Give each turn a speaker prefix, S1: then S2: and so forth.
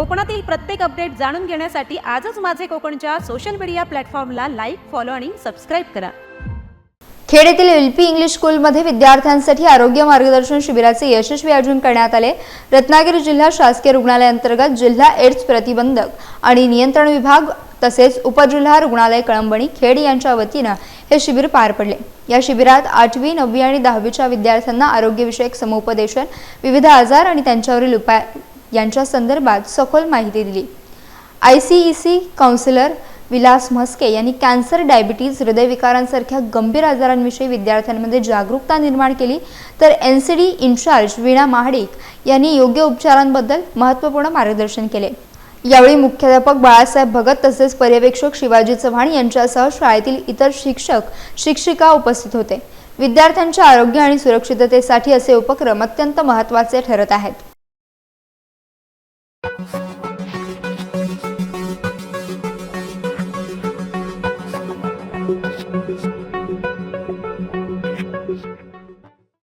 S1: कोकणातील प्रत्येक अपडेट जाणून घेण्यासाठी आजच माझे कोकणच्या सोशल मीडिया प्लॅटफॉर्मला लाईक फॉलो आणि सबस्क्राईब करा.
S2: खेड येथील एल पी इंग्लिश स्कूलमध्ये विद्यार्थ्यांसाठी आरोग्य मार्गदर्शन शिबिराचे यशस्वी आयोजन करण्यात आले. रत्नागिरी जिल्हा शासकीय रुग्णालयाअंतर्गत जिल्हा एड्स प्रतिबंधक आणि नियंत्रण विभाग तसेच उपजिल्हा रुग्णालय कळंबणी खेड यांच्या वतीनं हे शिबिर पार पडले. या शिबिरात आठवी नववी आणि दहावीच्या विद्यार्थ्यांना आरोग्यविषयक समुपदेशन विविध आजार आणि त्यांच्यावरील उपाय यांच्या संदर्भात सखोल माहिती दिली. I C E C counsellor Vilas Mhaske यांनी कॅन्सर डायबिटीज हृदयविकारांसारख्या गंभीर आजारांविषयी विद्यार्थ्यांमध्ये जागरूकता निर्माण केली. तर N C D incharge Veena Mahadik यांनी योग्य उपचारांबद्दल महत्त्वपूर्ण मार्गदर्शन केले. यावेळी मुख्याध्यापक बाळासाहेब भगत तसेच पर्यवेक्षक शिवाजी चव्हाण यांच्यासह शाळेतील इतर शिक्षक शिक्षिका उपस्थित होते. विद्यार्थ्यांच्या आरोग्य आणि सुरक्षिततेसाठी असे उपक्रम अत्यंत महत्त्वाचे ठरत आहेत. Thank you.